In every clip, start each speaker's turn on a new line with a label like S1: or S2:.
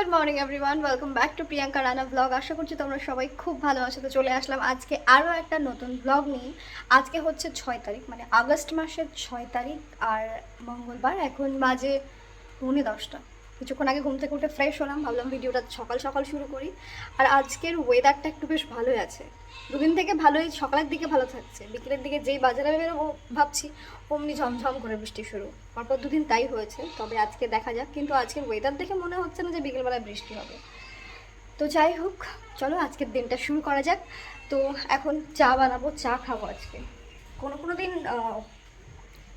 S1: Good morning everyone welcome back to Priyanka Rana blog আশা করছি তোমরা সবাই খুব ভালো আছো। তো চলে আসলাম আজকে আরও একটা নতুন ব্লগ নিয়ে। আজকে হচ্ছে ছয় তারিখ মানে আগস্ট মাসের ছয় তারিখ আর মঙ্গলবার। এখন বাজে পৌনে দশটা। কিছুক্ষণ আগে ঘুম থেকে উঠে ফ্রেশ হলাম, ভাবলাম ভিডিওটা সকাল সকাল শুরু করি। আর আজকের ওয়েদারটা একটু বেশ ভালোই আছে। দুদিন থেকে ভালোই, সকালের দিকে ভালো থাকছে। বিকেলের দিকে যেই বাজারে বেরোবো ভাবছি, অমনি ঝমঝম করে বৃষ্টি শুরু। পরপর দুদিন তাই হয়েছে, তবে আজকে দেখা যাক। কিন্তু আজকের ওয়েদার দেখে মনে হচ্ছে না যে বিকেলবেলায় বৃষ্টি হবে। তো যাই হোক, চলো আজকের দিনটা শুরু করা যাক। তো এখন চা বানাবো, চা খাব আজকে। কোনো কোনো দিন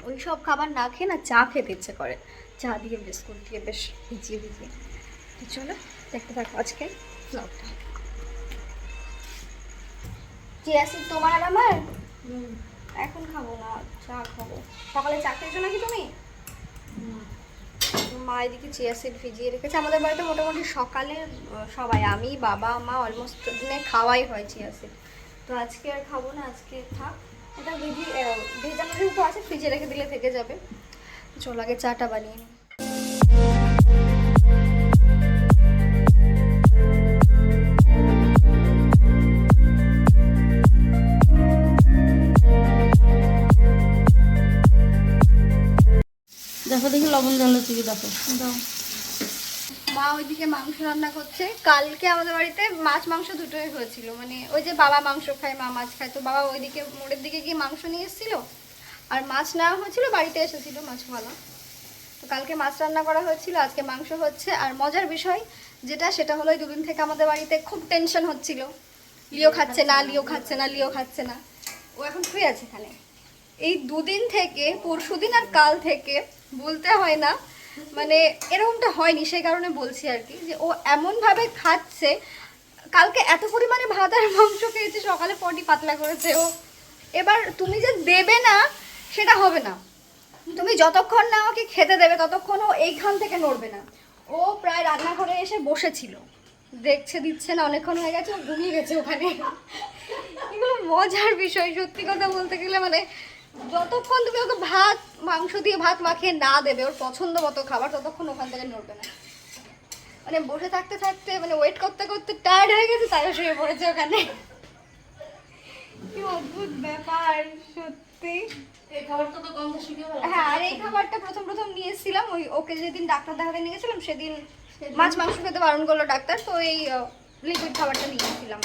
S1: ওই সব খাবার না খেয়ে না চা খেতে ইচ্ছে করে। চা দিয়ে বিস্কুট দিয়ে বেশ ভিজিয়ে ভিজিয়ে। তো চলো, দেখতে থাকো আজকে ব্লগটা চিয়া সিড তোমার আর আমার? এখন খাব না চা খাব। সকালে চা খেয়েছো নাকি তুমি? মা এদিকে চিয়া সিড ভিজিয়ে রেখেছে। আমাদের বাড়িতে মোটামুটি সকালে সবাই আমি বাবা মা অলমোস্ট দিনে খাওয়াই হয় চিয়া সিড তো আজকে আর খাব না আজকে থাক। এটা ভিজি ভেজানো যেহেতু আছে ফ্রিজে রেখে দিলে থেকে যাবে। চল আগে চাটা বানিয়ে নিই
S2: দেখো, দেখি লবণ জল কি দেখো।
S1: মা ওইদিকে মাংস রান্না করছে। কালকে আমাদের বাড়িতে মাছ মাংস দুটোই হয়েছিল। মানে ওই যে বাবা মাংস খায়, মা মাছ খায়। তো বাবা ওইদিকে, মোড়ের দিকে গিয়ে মাংস নিয়ে এসেছিল। আর মাছ নেওয়া হয়েছিল, বাড়িতে এসেছিল মাছওয়ালা। তো কালকে মাছ রান্না করা হয়েছিল, আজকে মাংস হচ্ছে। আর মজার বিষয় যেটা, সেটা হলো দুদিন থেকে আমাদের বাড়িতে খুব টেনশন হচ্ছিল। লিও খাচ্ছে না, লিও খাচ্ছে না, লিও খাচ্ছে না। ও এখন শুয়ে আছে এখানে। এই দুদিন থেকে, পরশুদিন আর কাল থেকে বলতে হয় না মানে এরকমটা হয়নি, সেই কারণে বলছি আর কি, যে ও এমনভাবে খাচ্ছে, কালকে এত পরিমাণে ভাত আর মাংস খেয়েছে, সকালে পটি পাতলা করেছে ও। এবার তুমি যে দেবে না, সেটা হবে না। তুমি যতক্ষণ না ওকে খেতে দেবে, ততক্ষণ ও এইখান থেকে নড়বে না। ও প্রায় রান্নাঘরে এসে বসেছিল। দেখছে, দিচ্ছে না, অনেকক্ষণ হয়ে গেছে, ও ঘুমিয়ে গেছে ওখানে। এগুলো মজার বিষয়, সত্যি কথা বলতে গেলে মানে যতক্ষণ তুমি ওকে ভাত মাংস দিয়ে ভাত মাখিয়ে না দেবে ওর পছন্দ মতো খাবার ততক্ষণ ওখান থেকে নড়বে না। মানে বসে থাকতে থাকতে মানে ওয়েট করতে করতে টায়ার্ড হয়ে গেছে তাই শুয়ে পড়েছে ওখানে। কি অদ্ভুত ব্যাপার সত্যি। হ্যাঁ আর এই খাবারটা প্রথম প্রথম নিয়ে এসেছিলাম ওই ওকে যেদিন ডাক্তার দেখাতে নিয়ে গেছিলাম সেদিন? মাছ মাংস খেতে বারণ করল ডাক্তার তো এই লিকুইড খাবারটা নিয়ে এসেছিলাম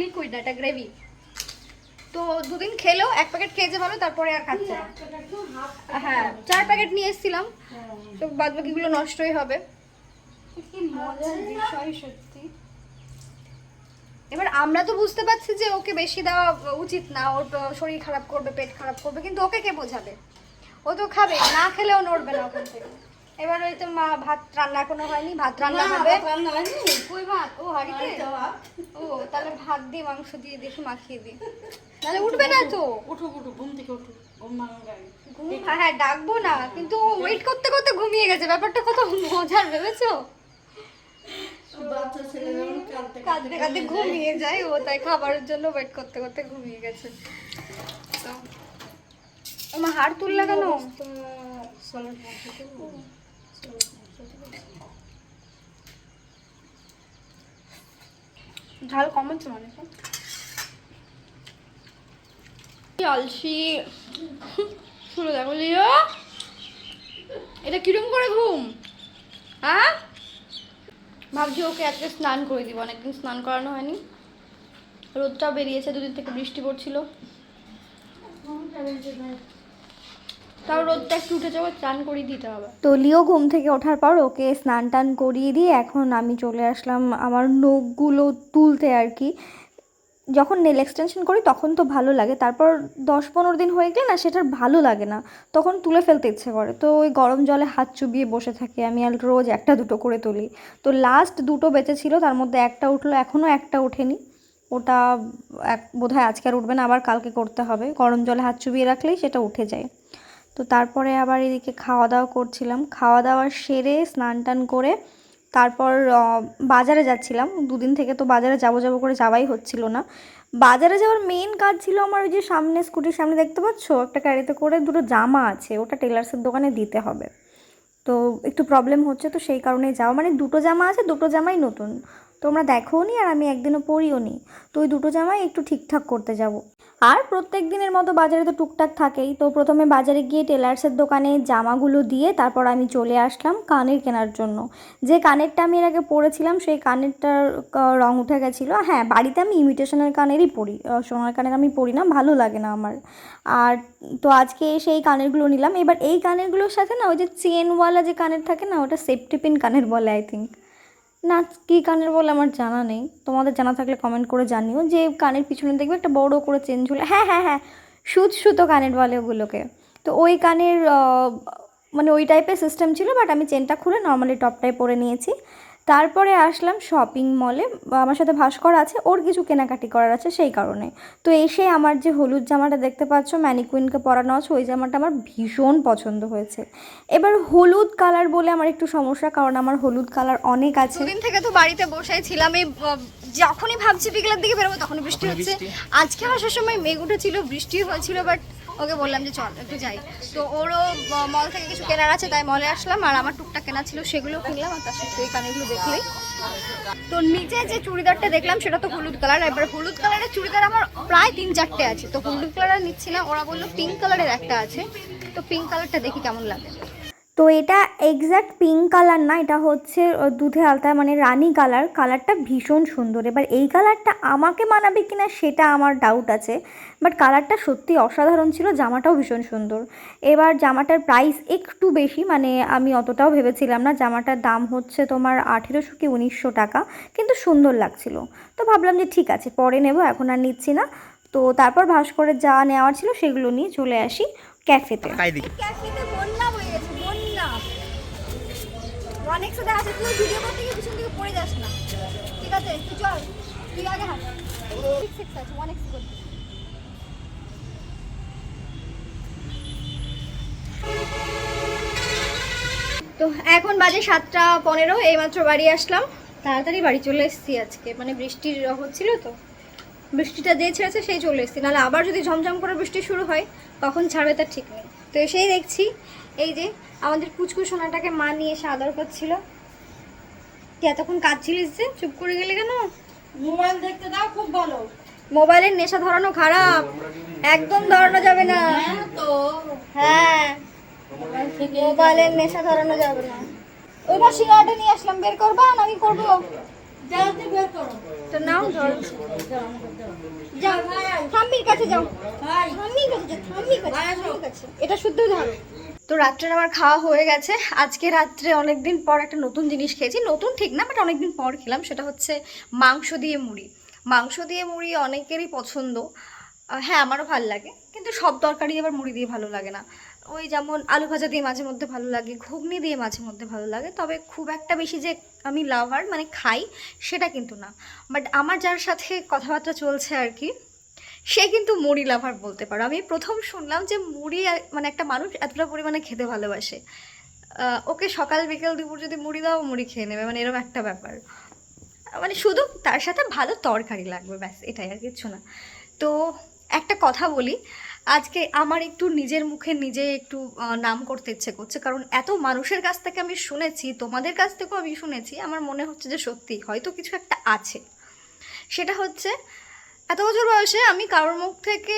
S1: লিকুইড এটা গ্রেভি তো দুদিন খেলো এক প্যাকেট খেয়েছে ভালো তারপরে আর খাচ্ছে হ্যাঁ চার প্যাকেট নিয়ে এসেছিলাম। তো বাদ বাকিগুলো নষ্টই হবে। সত্যি। এবার আমরা তো বুঝতে পারছি যে ওকে বেশি দেওয়া উচিত না ওর শরীর খারাপ করবে পেট খারাপ করবে কিন্তু ওকে কে বোঝাবে? ও তো খাবে না খেলেও নড়বে না ওখান থেকে। এবার ওই তো মা ভাত রান্না এখনও হয়নি ভাত রান্না হবে। কই ভাত? ও হাড়িতে? ও তাহলে ভাত দিয়ে মাংস দিয়ে দেখি মাখিয়ে দিই তাহলে উঠবে না তো।
S2: উঠো উঠো ঘুম থেকে উঠো ঘুম
S1: ঘুম হ্যাঁ ডাকবো না কিন্তু ওয়েট করতে করতে ঘুমিয়ে গেছে। ব্যাপারটা কত মজার ভেবেছো?
S2: কাঁদতে
S1: কাঁদতে ঘুমিয়ে যায়। ও তাই খাবারের জন্য ওয়েট করতে করতে ঘুমিয়ে গেছে। তো আমার হাড় তুললা কেন? ঝাল কম মনে অলসি শুরু দেখো লিও। এটা কিরম করে ঘুম? হ্যাঁ? ভাবছি ওকে আজকে স্নান করে দিব, অনেকদিন স্নান করানো হয়নি। রোদটাও বেরিয়েছে, দুদিন থেকে বৃষ্টি পড়ছিল। তাও রোদটা একটু উঠে যাব স্নান করিয়ে দিতে হবে। তো লিও ঘুম থেকে ওঠার পর ওকে স্নান টান করিয়ে দিয়ে এখন আমি চলে আসলাম আমার নখগুলো তুলতে আর কি। যখন নেল এক্সটেনশন করি তখন তো ভালো লাগে, তারপর দশ পনেরো দিন হয়ে গেলে না সেটার ভালো লাগে না, তখন তুলে ফেলতে ইচ্ছে করে। তো ওই গরম জলে হাত চুবিয়ে বসে থাকি আমি আর রোজ একটা দুটো করে তুলি। তো লাস্ট দুটো বেঁচে ছিল তার মধ্যে একটা উঠল এখনও একটা ওঠেনি। ওটা এক বোধহয় আজকে আর উঠবে না, আবার কালকে করতে হবে। গরম জলে হাত চুবিয়ে রাখলেই সেটা উঠে যায়। তো তারপরে আবার এদিকে খাওয়া দাওয়া করছিলাম। খাওয়া দাওয়া সেরে স্নান টান করে তারপর বাজারে যাচ্ছিলাম। দুদিন থেকে তো বাজারে যাব যাব করে যাওয়াই হচ্ছিল না। বাজারে যাওয়ার মেন কাজ ছিল আমার ওই যে সামনে, স্কুটির সামনে দেখতে পাচ্ছ? একটা গাড়িতে করে দুটো জামা আছে, ওটা টেলার্সের দোকানে দিতে হবে।
S3: তো একটু প্রবলেম হচ্ছে, তো সেই কারণেই যাওয়া। মানে দুটো জামা আছে, দুটো জামাই নতুন। তোমরা দেখোও নি আর আমি একদিনও পরিও নি তো ওই দুটো জামাই একটু ঠিকঠাক করতে যাব। আর প্রত্যেক দিনের মতো বাজারে তো টুকটাক থাকেই। তো প্রথমে বাজারে গিয়ে টেলার্সের দোকানে জামাগুলো দিয়ে তারপর আমি চলে আসলাম কানের কেনার জন্য। যে কানেরটা আমি এর আগে পরেছিলাম, সেই কানেরটার রং উঠে গেছিল। হ্যাঁ বাড়িতে আমি ইমিটেশনের কানেরই পরি। সোনার কানের আমি পরি না, ভালো লাগে না আমার। আর তো আজকে এসে এই কানেরগুলো নিলাম। এবার এই কানেরগুলোর সাথে না ওই যে চেনওয়ালা যে কানের থাকে না, ওটা সেফটি পিন কানের বলে আই থিঙ্ক না, কী কানের বলে আমার জানা নেই। তোমাদের জানা থাকলে কমেন্ট করে জানিও যে কানের পিছনে দেখবে একটা বড় করে চেন ঝুলে হ্যাঁ হ্যাঁ হ্যাঁ সুচ সুতো কানের বলে ওগুলোকে। তো ওই কানের মানে ওই টাইপের সিস্টেম ছিল বাট আমি চেনটা খুলে নর্মালি টপটাই পরে নিয়েছি। তারপরে আসলাম শপিং মলে আমার সাথে ভাস্কর আছে ওর কিছু কেনাকাটি করার আছে সেই কারণে। তো এসে আমার যে হলুদ জামাটা দেখতে পাচ্ছ ম্যানিকুইনকে পরানো আছে ওই জামাটা আমার ভীষণ পছন্দ হয়েছে। এবার হলুদ কালার বলে আমার একটু সমস্যা কারণ আমার হলুদ কালার অনেক আছে।
S1: দুদিন থেকে তো বাড়িতে বসেই ছিলাম এই যখনই ভাবছি বিকেলের দিকে বেরোবো তখনই বৃষ্টি হচ্ছে। আজকে আসার সময় মেঘ উঠেছিল বৃষ্টি হয়েছিল বাট ওকে বললাম যে চল, একটু যাই। তো ওরও মল থেকে কিছু কেনার আছে, তাই মলে আসলাম, আর আমার টুকটাক কেনা ছিল, সেগুলো কিনলাম, আর তার সাথে এই কানেগুলো দেখলেই তো নিচে যে চুড়িদারটা দেখলাম, সেটা তো হলুদ কালার এবার হলুদ কালারের চুড়িদার আমার প্রায় তিন চারটে আছে। তো হলুদ কালার নিচ্ছি না, ওরা বলল পিঙ্ক কালারের একটা আছে। তো পিঙ্ক কালারটা দেখি কেমন লাগে।
S3: তো এটা এক্স্যাক্ট পিঙ্ক কালার না এটা হচ্ছে দুধে আলতা মানে রানী কালার কালারটা ভীষণ সুন্দর। এবার এই কালারটা আমাকে মানাবে কিনা সেটা আমার ডাউট আছে। বাট কালারটা সত্যি অসাধারণ ছিল জামাটাও ভীষণ সুন্দর। এবার জামাটার প্রাইস একটু বেশি মানে আমি অতটাও ভেবেছিলাম না। জামাটার দাম হচ্ছে তোমার আঠেরোশো কি উনিশশো টাকা কিন্তু সুন্দর লাগছিল। তো ভাবলাম যে ঠিক আছে পরে নেব এখন আর নিচ্ছি না। তো তারপর ভাস্করের যা নেওয়ার ছিল সেগুলো নিয়ে চলে আসি ক্যাফেতে।
S1: ক্যাফেতে বন্যা অনেক সাথে আছে তুই ভিডিও করতে গিয়ে পিছন দিকে পড়ে যাস না। ঠিক আছে তুই চল, তুই আগে হাঁট। তো এখন বাজে সাতটা পনেরো, এইমাত্র বাড়ি আসলাম। তাড়াতাড়ি বাড়ি চলে এসেছি আজকে। মানে বৃষ্টির হচ্ছিল তো। বৃষ্টিটা যে ছেড়েছে সেই চলে এসেছি। নাহলে আবার যদি ঝমঝম করে বৃষ্টি শুরু হয়, তখন ছাড়বে তার ঠিক নেই। তো এসেই দেখছি এই যে আমাদের কুচকু সোনাটাকে মা নিয়ে এসে আদর করছিল। তুই এতক্ষণ কাঁদছিলিস যে? চুপ করে গেলি কেন?
S2: মোবাইল দেখতে দাও খুব ভালো।
S1: মোবাইলের নেশা ধরানো খারাপ। একদম ধরানো যাবে না।
S2: হ্যাঁ
S1: হ্যাঁ। মোবাইলের নেশা ধরানো যাবে না। ওইবার সিগারেটে নিয়ে আসলাম বের করবা না আমি করব? তো নাও ধর। যাও ঠাম্মির কাছে যাও। ঠাম্মির কাছে যাও ঠাম্মির কাছে। এটা শুদ্ধ ধরো। তো রাত্রের আমার খাওয়া হয়ে গেছে। আজকে রাত্রে অনেকদিন পর একটা নতুন জিনিস খেয়েছি। নতুন ঠিক না বাট অনেকদিন পর খেলাম, সেটা হচ্ছে মাংস দিয়ে মুড়ি। মাংস দিয়ে মুড়ি অনেকেরই পছন্দ। হ্যাঁ আমারও ভালো লাগে, কিন্তু সব তরকারি আবার মুড়ি দিয়ে ভালো লাগে না। ওই যেমন আলু ভাজা দিয়ে মাঝে মধ্যে ভালো লাগে, ঘুগনি দিয়ে মাঝে মধ্যে ভালো লাগে, তবে খুব একটা বেশি যে আমি লাভার মানে খাই, সেটা কিন্তু না। বাট আমার যার সাথে কথাবার্তা চলছে আর কি সে কিন্তু মুড়ি লাভার বলতে পারো। আমি প্রথম শুনলাম যে মুড়ি মানে একটা মানুষ এতটা পরিমাণে খেতে ভালোবাসে। ওকে সকাল বিকেল দুপুর যদি মুড়ি দাও, মুড়ি খেয়ে নেবে। মানে এরকম একটা ব্যাপার। মানে শুধু তার সাথে ভালো তরকারি লাগবে, ব্যাস, এটাই আর কিচ্ছু না। তো একটা কথা বলি, আজকে আমার একটু নিজের মুখে নিজে একটু নাম করতে ইচ্ছে করছে। কারণ এত মানুষের কাছ থেকে আমি শুনেছি, তোমাদের কাছ থেকেও আমি শুনেছি, আমার মনে হচ্ছে যে সত্যি হয়তো কিছু একটা আছে। সেটা হচ্ছে এত বছর বয়সে আমি কারোর মুখ থেকে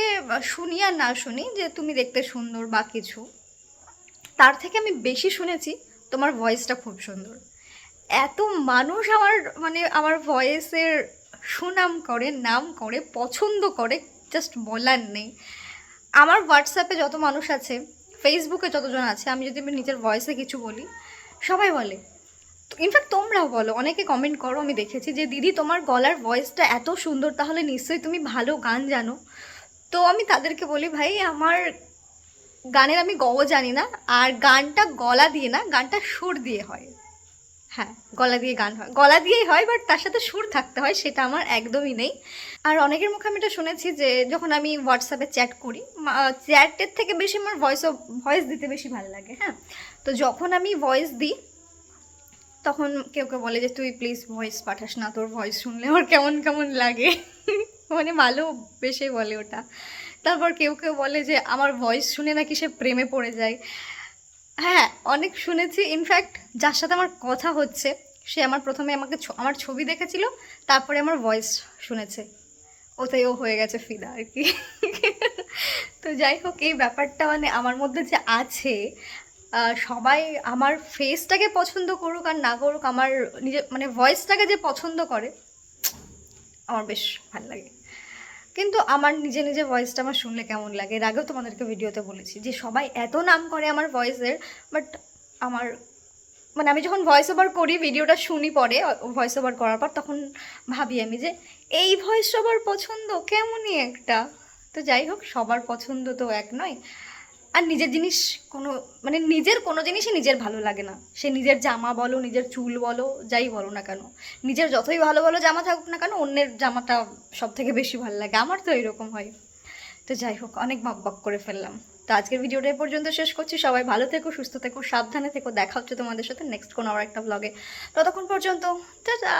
S1: শুনি আর না শুনি যে তুমি দেখতে সুন্দর বা কিছু, তার থেকে আমি বেশি শুনেছি তোমার ভয়েসটা খুব সুন্দর। এত মানুষ আমার মানে আমার ভয়েসের সুনাম করে, নাম করে, পছন্দ করে জাস্ট বলার নেই। আমার হোয়াটসঅ্যাপে যত মানুষ আছে ফেসবুকে যতজন আছে, আমি যদি আমি নিজের ভয়েসে কিছু বলি, সবাই বলে ইনফ্যাক্ট তোমরাও বলো, অনেকে কমেন্ট করো, আমি দেখেছি যে, দিদি, তোমার গলার ভয়েসটা এত সুন্দর, তাহলে নিশ্চয়ই তুমি ভালো গান জানো। তো আমি তাদেরকে বলি, ভাই, আমার গানের আমি গও জানি না, আর গানটা গলা দিয়ে না, গানটা সুর দিয়ে হয়। হ্যাঁ গলা দিয়ে গান হয়। গলা দিয়েই হয় বাট তার সাথে সুর থাকতে হয়, সেটা আমার একদমই নেই। আর অনেকের মুখে আমি এটা শুনেছি যে, যখন আমি হোয়াটসঅ্যাপে চ্যাট করি চ্যাটের থেকে বেশি আমার ভয়েস ভয়েস দিতে বেশি ভালো লাগে হ্যাঁ? তো যখন আমি ভয়েস দিই তখন কেউ কেউ বলে যে, তুই প্লিজ ভয়েস পাঠাস না, তোর ভয়েস শুনলে আমার কেমন কেমন লাগে? মানে ভালো বেশি বলে ওটা। তারপর কেউ কেউ বলে যে, আমার ভয়েস শুনে নাকি সে প্রেমে পড়ে যায়? হ্যাঁ অনেক শুনেছি। ইনফ্যাক্ট যার সাথে আমার কথা হচ্ছে, সে আমার প্রথমে আমাকে আমার ছবি দেখেছিল, তারপরে আমার ভয়েস শুনেছে। ওতেই ও হয়ে গেছে ফিদা আর কি। তো যাই হোক, এই ব্যাপারটা মানে আমার মধ্যে যে আছে সবাই আমার ফেসটাকে পছন্দ করুক আর না করুক, আমার নিজের মানে ভয়েসটাকে যে পছন্দ করে, আমার বেশ ভালো লাগে। কিন্তু আমার নিজে নিজে ভয়েসটা আমার শুনলে কেমন লাগে? এর আগেও তোমাদেরকে ভিডিওতে বলেছি যে সবাই এত নাম করে আমার ভয়েসের বাট আমার মানে আমি যখন ভয়েস ওভার করি, ভিডিওটা শুনি পরে ভয়েস ওভার করার পর তখন ভাবি আমি যে, এই ভয়েস সবার পছন্দ? কেমনই একটা? তো যাই হোক, সবার পছন্দ তো এক নয়। আর নিজের জিনিস কোনো মানে নিজের কোনো জিনিসই নিজের ভালো লাগে না। সে নিজের জামা বলো, নিজের চুল বলো, যাই বলো না কেন। নিজের যতই ভালো ভালো জামা থাকুক না কেন, অন্যের জামাটা সব থেকে বেশি ভালো লাগে। আমার তো এরকম হয়। তো যাই হোক, অনেক বক বক করে ফেললাম। তো আজকের ভিডিওটা এ পর্যন্ত শেষ করছি। সবাই ভালো থেকো, সুস্থ থেকো, সাবধানে থেকো। দেখা হচ্ছে তোমাদের সাথে নেক্সট কোনো আর একটা ব্লগে ততক্ষণ পর্যন্ত টাটা